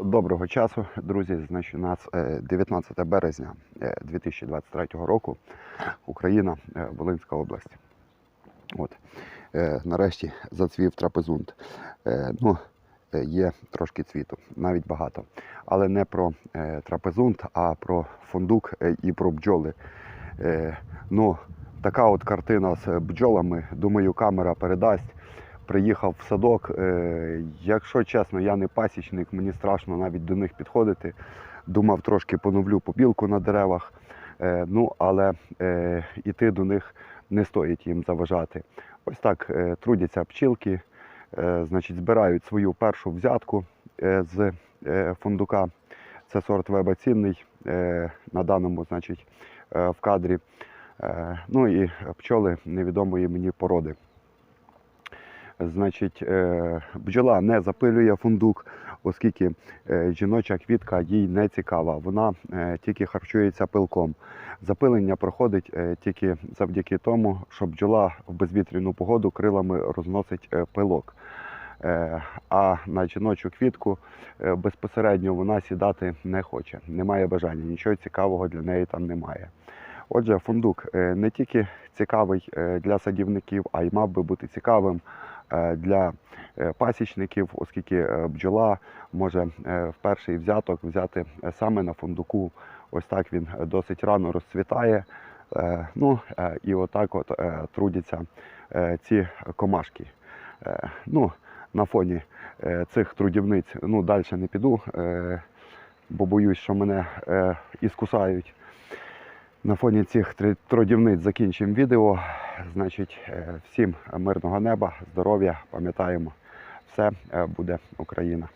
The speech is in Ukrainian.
Доброго часу, друзі. Значить, у нас е, 19 березня е, 2023 року. Україна, е, Волинська область. От. Е, Нарешті зацвів трапезунт. Е, Ну, е, є трошки цвіту, навіть багато. Але не про е, трапезунт, а про фундук е, і про бджоли. Е, Ну, така от картина з бджолами. Думаю, камера передасть. Приїхав в садок. Е, Якщо чесно, я не пасічник, мені страшно навіть до них підходити. Думав, трошки поновлю побілку на деревах. Е, Ну, але е, іти до них не стоїть їм заважати. Ось так е, трудяться пчілки, е, значить, збирають свою першу взятку е, з е, фундука. Це сорт веба цінний е, на даному, значить, е, в кадрі. Е, Ну і пчоли невідомої мені породи. Значить, е, бджола не запилює фундук, оскільки е, жіноча квітка їй не цікава. Вона е, тільки харчується пилком. Запилення проходить тільки завдяки тому, що бджола в безвітряну погоду крилами розносить пилок. А на жіночу квітку безпосередньо вона сідати не хоче, не має бажання, нічого цікавого для неї там немає. Отже, фундук не тільки цікавий для садівників, а й мав би бути цікавим для е, пасічників, оскільки е, бджола може е, в перший взяток взяти е, саме на фундуку. Ось так він е, досить рано розцвітає. Е, Ну е, і отак от е, трудяться е, ці комашки. Е, Ну, на фоні е, цих трудівниць ну, далі не піду, е, бо боюсь, що мене е, і скусають. На фоні цих трудівниць закінчимо відео. Значить, е, всім мирного неба, здоров'я, пам'ятаємо, все е, буде Україна.